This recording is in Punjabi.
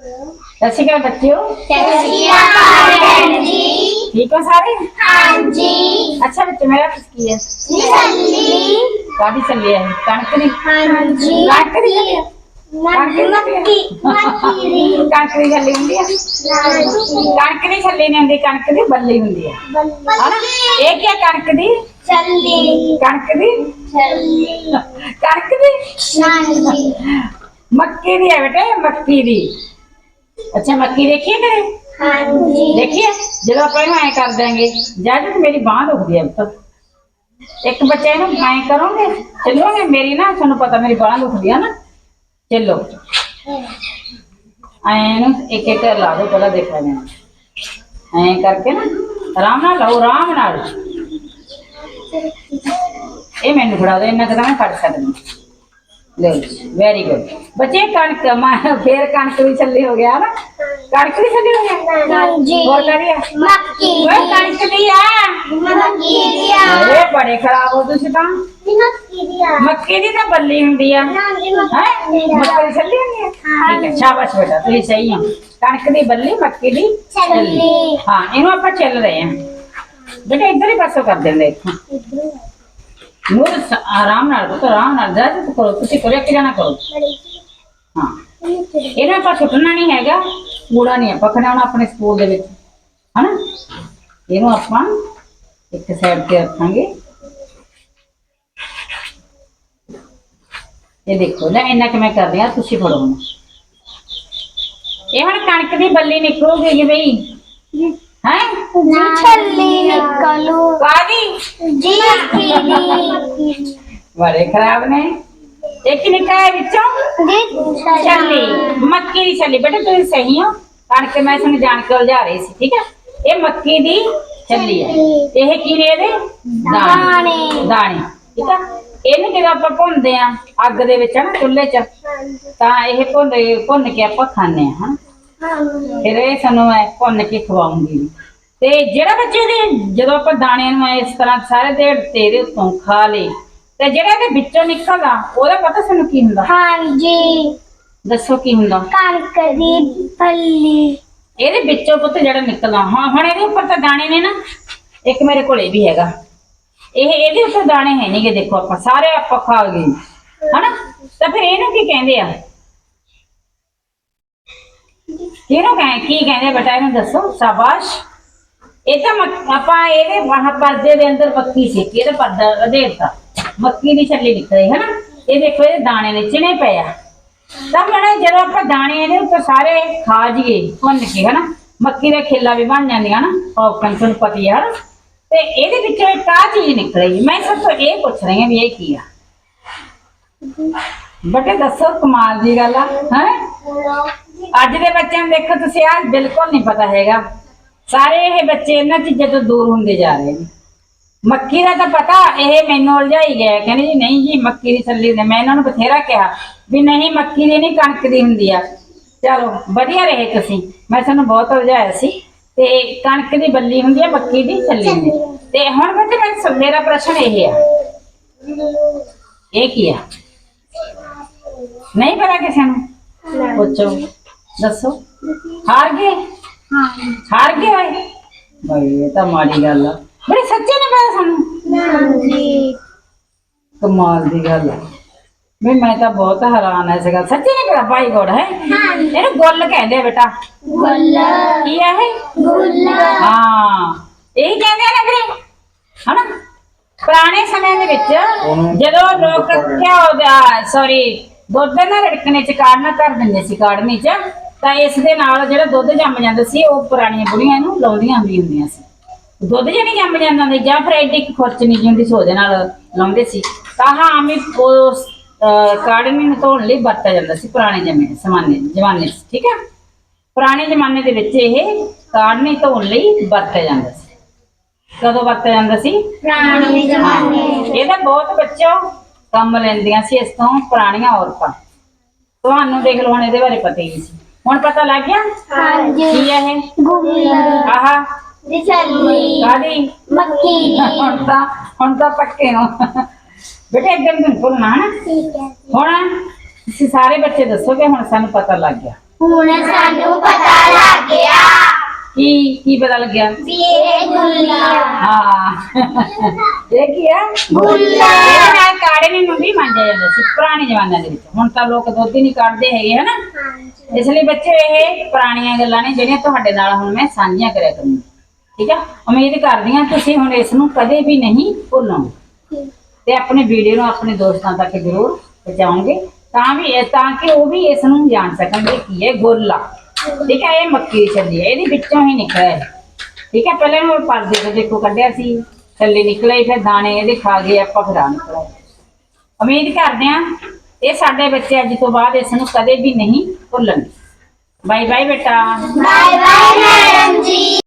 ਸਤਿ ਸ਼੍ਰੀ ਅਕਾਲ ਬੱਚਿਓ। ਜੀ। ਠੀਕ ਹੋ ਸਾਰੇ? ਹਾਂਜੀ। ਅੱਛਾ ਬੱਚੇ ਮੇਰਾ ਕੁਝ ਕੀ ਹੈ? ਚੱਲੀ ਕਾਦੀ ਚੱਲੀ ਹੈ ਕਣਕ ਦੀ। ਹਾਂਜੀ। ਕਣਕ ਦੀ ਚੱਲੀ ਹੈ? ਮੱਕੀ ਮੱਕੀ ਕਣਕ ਦੀ ਛੱਲੀ ਹੁੰਦੀ ਆ ਕਣਕ ਦੀ ਛੱਲੀ ਨਹੀਂ ਹੁੰਦੀ ਕਣਕ ਦੀ ਬੱਲੀ ਹੁੰਦੀ ਆ ਹਨਾ? ਇਹ ਕੀ ਹੈ ਕਣਕ ਦੀ? ਚੱਲੀ। ਕਣਕ ਦੀ? ਚੱਲੀ। ਕਣਕ ਦੀ? ਹਾਂਜੀ। ਮੱਕੀ ਦੀ ਹੈ ਬੇਟੇ ਮੱਕੀ ਦੀ। ਅੱਛਾ ਮੱਕੀ ਦੇਖੀਏ ਕਰੇ ਹਾਂਜੀ ਦੇਖੀਏ ਜਦੋਂ ਆਪਾਂ ਇਹਨੂੰ ਐ ਕਰ ਦਾਂਗੇ ਜਦ ਮੇਰੀ ਬਾਹ ਦੁਖਦੀ ਹੈ ਪੁੱਤ ਇੱਕ ਬੱਚੇ ਨੂੰ ਐ ਕਰੋਗੇ ਚੱਲੋਗੇ ਮੇਰੀ ਨਾ ਤੁਹਾਨੂੰ ਪਤਾ ਮੇਰੀ ਬਾਹ ਦੁਖਦੀ ਆ ਨਾ ਚੱਲੋ ਐ ਨੂੰ ਇੱਕ ਇੱਕ ਲਾ ਦੋ ਪਹਿਲਾਂ ਦੇਖ ਲੈਣੇ ਐ ਕਰਕੇ ਨਾ ਆਰਾਮ ਨਾਲ ਲਾਓ ਆਰਾਮ ਨਾਲ ਇਹ ਮੈਨੂੰ ਫੜਾ ਦਿਓ ਇੰਨਾ ਕੁ ਤਾਂ ਮੈਂ ਫੜ ਸਕਦੀ ਲਓ ਵੈਰੀ ਗੁੱਡ ਬੱਚੇ ਕਣਕ ਮੈਂ ਫੇਰ ਕਣਕ ਵੀ ਛੱਲੀ ਹੋ ਗਿਆ ਨਾ ਕਣਕ ਵੀ ਛੱਲੀ ਹੋ ਗਿਆ ਹਾਂਜੀ ਹੋਰ ਕਰੀਏ ਮੱਕੀ ਓਏ ਕਣਕ ਦੀ ਆ ਮੱਕੀ ਦੀ ਆ ਅਰੇ ਬੜੇ ਖਰਾਬ ਹੋ ਤੁਸੀਂ ਤਾਂ ਮੱਕੀ ਦੀ ਆ ਮੱਕੀ ਦੀ ਤਾਂ ਬੱਲੀ ਹੁੰਦੀ ਆ ਹਾਂਜੀ ਹੈ ਮੱਕੀ ਦੀ ਆ ਮੱਕੀ ਦੀ ਛੱਲੀ ਹੁੰਦੀ ਆ ਠੀਕ ਹੈ ਸ਼ਾਬਾਸ਼ ਬੇਟਾ ਤੁਸੀਂ ਸਹੀ ਹੋ ਕਣਕ ਦੀ ਬੱਲੀ ਮੱਕੀ ਦੀ ਛੱਲੀ। ਹਾਂ ਇਹਨੂੰ ਆਪਾਂ ਚੱਲ ਰਹੇ ਹਾਂ ਬੇਟਾ ਇੱਧਰ ਹੀ ਪਾਸੋਂ ਕਰ ਦਿੰਦੇ ਇੱਥੋਂ ਨੂਰ ਸ- ਆਰਾਮ ਨਾਲ ਪੁੱਤ ਆਰਾਮ ਨਾਲ ਜਾ ਤੂੰ ਕਰੋ ਤੁਸੀਂ ਕਰੋ ਹਾਂ ਇਹਨੂੰ ਆਪਾਂ ਸੁੱਟਣਾ ਨਹੀਂ ਹੈਗਾ ਕੂੜਾ ਨਹੀਂ ਆਪਾਂ ਖੜਾਉਣਾ ਆਪਣੇ ਸਕੂਲ ਦੇ ਵਿੱਚ ਹਨਾ ਇਹਨੂੰ ਆਪਾਂ ਇੱਕ ਸਾਈਡ ਤੇ ਰੱਖਾਂਗੇ ਇਹ ਦੇਖੋ ਨਾ ਇੰਨਾ ਕਿ ਮੈਂ ਕਰ ਲਿਆ ਤੁਸੀਂ ਫੜੋ ਹੁਣ ਇਹ ਹੁਣ ਕਣਕ ਦੀ ਬੱਲੀ ਨਿਕਲੂਗੀ ਜੀ ਬਈ ਹੈ ਜੀ ਛੱਲੀ ਨਿਕਲੂ ਕਾਦੀ ਜੀ ਮੱਕੀ ਦੀ ਬੜੇ ਖਰਾਬ ਨੇ ਇੱਕ ਨਿਕਾਏ ਵਿੱਚੋਂ ਜੀ ਛੱਲੀ ਮੱਕੀ ਦੀ ਛੱਲੀ ਬੇਟਾ ਤੁਸੀਂ ਸਹੀ ਹੋ ਕਣਕ ਮੈਂ ਤੁਹਾਨੂੰ ਜਾਣ ਕੇ ਉਲਝਾ ਰਹੀ ਸੀ ਠੀਕ ਹੈ ਇਹ ਮੱਕੀ ਦੀ ਛੱਲੀ ਹੈ ਇਹ ਕੀ ਨੇ ਇਹਦੇ ਦਾਣੇ ਦਾਣੇ। ਦਾਣੇ ਠੀਕ ਹੈ ਇਹਨੂੰ ਜਦੋਂ ਆਪਾਂ ਭੁੰਨਦੇ ਆ ਅੱਗ ਦੇ ਵਿੱਚ ਨਾ ਚੁੱਲ੍ਹੇ 'ਚ ਤਾਂ ਇਹ ਭੁੰਨ ਭੁੰਨ ਕੇ ਆਪਾਂ ਖਾਂਦੇ ਆ ਹਾਂ ਫਿਰ ਇਹ ਸਾਨੂੰ ਮੈਂ ਭੁੰਨ ਕੇ ਖਵਾਉਂਗੀ ਤੇ ਜਿਹੜਾ ਬੱਚੇ ਦੇ ਜਦੋਂ ਆਪਾਂ ਦਾਣਿਆਂ ਨੂੰ ਇਸ ਤਰ੍ਹਾਂ ਸਾਰੇ ਦੇ ਤੇਰੇ ਉੱਤੋਂ ਖਾ ਲੇ ਤੇ ਜਿਹੜਾ ਇਹਦੇ ਵਿੱਚੋਂ ਨਿਕਲਦਾ ਉਹਦਾ ਪਤਾ ਸਾਨੂੰ ਕੀ ਹੁੰਦਾ? ਹਾਂਜੀ। ਦੱਸੋ ਕੀ ਹੁੰਦਾ? ਕਣਕ ਦੀ ਪੱਲੀ ਇਹਦੇ ਵਿੱਚੋਂ ਪੁੱਤ ਜਿਹੜਾ ਨਿਕਲਦਾ ਹਾਂ ਹੁਣ ਇਹਦੇ ਉੱਪਰ ਤਾਂ ਦਾਣੇ ਨੇ ਨਾ ਇੱਕ ਮੇਰੇ ਕੋਲੇ ਵੀ ਹੈਗਾ। ਇਹ ਇਹਦੇ ਉੱਪਰ ਦਾਣੇ ਹੈ ਨਹੀਂਗੇ ਦੇਖੋ ਆਪਾਂ ਸਾਰੇ ਆਪਾਂ ਖਾ ਗਏ। ਹਨਾ? ਤਾਂ ਫਿਰ ਇਹਨੂੰ ਕੀ ਕਹਿੰਦੇ ਆ? ਕਿਹਨੂੰ ਕਹੇ ਕੀ ਕਹਿੰਦੇ ਬੇਟਾ ਇਹਨੂੰ ਦੱਸੋ? ਸ਼ਾਬਾਸ਼। ਇਹ ਤਾਂ ਮੱਕ- ਆਪਾਂ ਇਹਦੇ ਬਾਹਰ ਪਰਦੇ ਦੇ ਅੰਦਰ ਮੱਕੀ ਸੀ ਇਹਦਾ ਪਰਦਾ ਅਧੇਰਤਾ ਮੱਕੀ ਦੀ ਛੱਲੀ ਨਿਕਲੀ, ਹਨਾ? ਇਹ ਦੇਖੋ, ਇਹ ਦਾਣੇ ਨੇ ਚਿਣੇ ਪਏ ਆ। ਤਾਂ ਹੁਣ, ਜਦੋਂ ਆਪਾਂ ਦਾਣੇ ਇਹਦੇ ਉੱਤੇ ਸਾਰੇ ਖਾ ਜੀਏ ਭੁੰਨ ਕੇ, ਹਨਾ? ਮੱਕੀ ਦਾ ਖੇਲਾ ਵੀ ਬਣ ਜਾਂਦੀਆਂ ਨਾ ਪੌਪਕਨ ਤੁਹਾਨੂੰ ਪਤੀ ਆ, ਹਨਾ? ਤੇ ਇਹਦੇ ਵਿੱਚੋਂ ਇੱਕ ਆ ਚੀਜ਼ ਨਿਕਲੀ। ਮੈਂ ਸਭ ਤੋਂ ਇਹ ਪੁੱਛ ਰਹੀ ਹਾਂ ਵੀ ਇਹ ਕੀ ਆ? ਬਟੇ, ਦੱਸੋ, ਕਮਾਲ ਦੀ ਗੱਲ ਆ, ਹੈ? ਅੱਜ ਦੇ ਬੱਚਿਆਂ ਨੂੰ ਦੇਖੋ ਤੁਸੀਂ ਆ ਬਿਲਕੁਲ ਨਹੀਂ ਪਤਾ ਹੈਗਾ। ਸਾਰੇ ਇਹ ਬੱਚੇ ਇਹਨਾਂ ਚੀਜ਼ਾਂ ਤੋਂ ਦੂਰ ਹੁੰਦੇ ਜਾ ਰਹੇ ਨੇ। ਮੱਕੀ ਦਾ ਤਾਂ ਪਤਾ ਇਹ ਮੈਨੂੰ ਉਲਝਾਈ ਗਿਆ ਕਹਿੰਦੇ ਜੀ ਨਹੀਂ ਜੀ ਮੱਕੀ ਦੀ ਛੱਲੀ ਨੇ ਮੈਂ ਇਹਨਾਂ ਨੂੰ ਬਥੇਰਾ ਕਿਹਾ ਵੀ ਨਹੀਂ ਮੱਕੀ ਦੀ ਨਹੀਂ ਕਣਕ ਦੀ ਹੁੰਦੀ ਆ। ਚਲੋ ਵਧੀਆ ਰਹੇ ਤੁਸੀਂ। ਮੈਂ ਤੁਹਾਨੂੰ ਬਹੁਤ ਉਲਝਾਇਆ ਸੀ। ਤੇ ਕਣਕ ਦੀ ਬੱਲੀ ਹੁੰਦੀ ਆ ਮੱਕੀ ਦੀ ਛੱਲੀ ਹੁੰਦੀ। ਤੇ ਹੁਣ ਬੱਚੇ ਮੈਂ ਮੇਰਾ ਪ੍ਰਸ਼ਨ ਇਹ ਆ। ਇਹ ਕੀ ਆ? ਨਹੀਂ ਪਤਾ ਕਿਸੇ ਨੂੰ। ਪੁੱਛੋ। ਦੱਸੋ। ਹਾਰ ਗਏ? ਹਾਰ ਗਏ ਹੋਏ ਬਈ ਇਹ ਤਾਂ ਮਾੜੀ ਗੱਲ ਆ। ਬੜੇ ਸੱਚੇ ਨੇ ਪਤਾ ਸਾਨੂੰ। ਹਾਂਜੀ। ਕਮਾਲ ਦੀ ਗੱਲ ਆ। ਵੀ ਮੈਂ ਤਾਂ ਬਹੁਤ ਹੈਰਾਨ ਐ ਇਸ ਗੱਲ ਸੱਚੇ ਨੇ ਕਿਹੜਾ ਭਾਈ ਗੋੜ ਹੈ? ਇਹਨੂੰ ਗੁੱਲ ਕਹਿੰਦੇ ਆ ਬੇਟਾ। ਗੁੱਲਾ। ਕੀ ਆ ਇਹ? ਗੁੱਲਾ। ਹਾਂ। ਇਹੀ ਕਹਿੰਦੇ ਆ ਨਾ ਵੀਰੇ। ਹਨਾ? ਪੁਰਾਣੇ ਸਮੇਂ ਦੇ ਵਿੱਚ ਜਦੋਂ ਲੋਕ ਘਿਓ ਦਾ ਸੌਰੀ ਦੁੱਧ ਨਾਲ ਰੜਕਣੇ ਚ ਕਾੜਨਾ ਕਰ ਦਿੰਦੇ ਸੀ ਕਾੜਨੀ ਚ। ਤਾਂ ਇਸ ਦੇ ਨਾਲ ਜਿਹੜਾ ਦੁੱਧ ਜੰਮ ਜਾਂਦਾ ਸੀ ਉਹ ਪੁਰਾਣੀਆਂ ਬੁੜੀਆਂ ਇਹਨੂੰ ਲਾਉਂਦੀਆਂ ਹੁੰਦੀਆਂ ਹੁੰਦੀਆਂ ਸੀ। ਦੁੱਧ ਜੇ ਨਹੀਂ ਜੰਮ ਜਾਂਦਾ ਹੁੰਦਾ ਜਾਂ ਫਿਰ ਐਡੀ ਖੁਰਚ ਨਹੀਂ ਹੁੰਦੀ ਸੀ ਉਹਦੇ ਨਾਲ ਲਾਉਂਦੇ ਸੀ। ਤਾਂ ਹਾਂ ਆਮੀ ਉਸ ਕਾੜਨੀ ਨੂੰ ਧੋਣ ਲਈ ਵਰਤਿਆ ਜਾਂਦਾ ਸੀ ਪੁਰਾਣੇ ਜਮੇ ਸਮਾਨੇ ਜਮਾਨੇ ਠੀਕ ਹੈ? ਪੁਰਾਣੇ ਜ਼ਮਾਨੇ ਦੇ ਵਿੱਚ ਇਹ ਕਾੜਨੀ ਧੋਣ ਲਈ ਵਰਤਿਆ ਜਾਂਦਾ ਸੀ। ਕਦੋਂ ਵਰਤਿਆ ਜਾਂਦਾ ਸੀ? ਪੁਰਾਣੇ ਜ਼ਮਾਨੇ ਇਹਦਾ ਬਹੁਤ ਬੱਚੋ ਕੰਮ ਲੈਂਦੀਆਂ ਸੀ ਇਸ ਤੋਂ ਪੁਰਾਣੀਆਂ ਔਰਤਾਂ। ਤੁਹਾਨੂੰ ਦੇਖ ਲਓ ਹੁਣ ਇਹਦੇ ਬਾਰੇ ਪਤਾ ਹੀ ਨਹੀਂ ਸੀ। ਹੁਣ ਪਤਾ ਲੱਗ ਗਿਆ? ਹਾਂਜੀ। ਕੀ ਹੈ ਇਹ? ਆਹਾ। ਛੱਲੀ ਕਾਦੀ ਮੱਕੀ। ਹੁਣ ਤਾਂ ਹੁਣ ਤਾਂ ਪੱਕੇ ਹੋ। ਬੇਟੇ ਇੱਧਰ ਨੂੰ ਭੁੱਲਣਾ ਨਾ। ਠੀਕ ਹੈ। ਹੁਣ ਤੁਸੀਂ ਸਾਰੇ ਬੱਚੇ ਦੱਸੋਗੇ ਹੁਣ ਸਾਨੂੰ ਪਤਾ ਲੱਗ ਗਿਆ। ਹੁਣ ਸਾਨੂੰ ਪਤਾ ਕੀ ਕੀ ਪਤਾ ਲੱਗਿਆ? ਵੀ ਇਹ ਗੁੱਲੀਆਂ ਹਾਂ। ਇਹ ਕੀ ਆ? ਗੁੱਲਾ। ਨਾਲ ਕਾੜੇ ਨੂੰ ਵੀ ਮੰਨਿਆ ਜਾਂਦਾ ਸੀ ਪੁਰਾਣੇ ਜ਼ਮਾਨੇ ਦੇ ਵਿੱਚ। ਹੁਣ ਤਾਂ ਲੋਕ ਦੁੱਧ ਹੀ ਨਹੀਂ ਕੱਢਦੇ ਹੈਗੇ ਹਨਾ? ਇਸ ਲਈ ਬੱਚੇ ਇਹ ਪੁਰਾਣੀਆਂ ਗੱਲਾਂ ਨੇ ਜਿਹੜੀਆਂ ਤੁਹਾਡੇ ਨਾਲ ਹੁਣ ਮੈਂ ਸਾਂਝੀਆਂ ਕਰਿਆ ਕਰੂੰਗੀ। ਠੀਕ ਆ? ਉਮੀਦ ਕਰਦੀ ਹਾਂ ਤੁਸੀਂ ਹੁਣ ਇਸ ਨੂੰ ਕਦੇ ਵੀ ਨਹੀਂ ਭੁੱਲੋਗੇ। ਤੇ ਆਪਣੀ ਵੀਡੀਓ ਨੂੰ ਆਪਣੇ ਦੋਸਤਾਂ ਤੱਕ ਜ਼ਰੂਰ ਪਹੁੰਚਾਓਗੇ ਤਾਂ ਵੀ ਇਹ- ਤਾਂ ਕਿ ਉਹ ਵੀ ਇਸ ਨੂੰ ਜਾਣ ਸਕਣ ਕਿ ਕੀ ਹੈ ਗੋਲਾ। ਠੀਕ ਹੈ ਇਹ ਮੱਕੀ ਦੀ ਛੱਲੀ ਹੈ, ਇਹਦੇ ਵਿੱਚੋਂ ਹੀ ਨਿਕਲਿਆ ਹੈ ਠੀਕ ਹੈ, ਪਹਿਲਾਂ ਨੂੰ ਪਰਦੇ ਤੋਂ ਦੇਖੋ, ਕੱਢਿਆ ਸੀ। ਛੱਲੀ ਨਿਕਲੇ, ਫਿਰ ਦਾਣੇ ਇਹਦੇ ਖਾ ਗਏ, ਆਪਾਂ ਫਿਰ ਆ ਨਿਕਲਿਆ। ਉਮੀਦ ਕਰਦੇ ਹਾਂ, ਇਹ ਸਾਡੇ ਬੱਚੇ ਅੱਜ ਤੋਂ ਬਾਅਦ ਇਸ ਨੂੰ ਕਦੇ ਵੀ ਨਹੀਂ ਭੁੱਲਣਗੇ। ਬਾਈ ਬਾਈ ਬੇਟਾ। ਬਾਏ ਬਾਏ ਮੈਡਮ ਜੀ।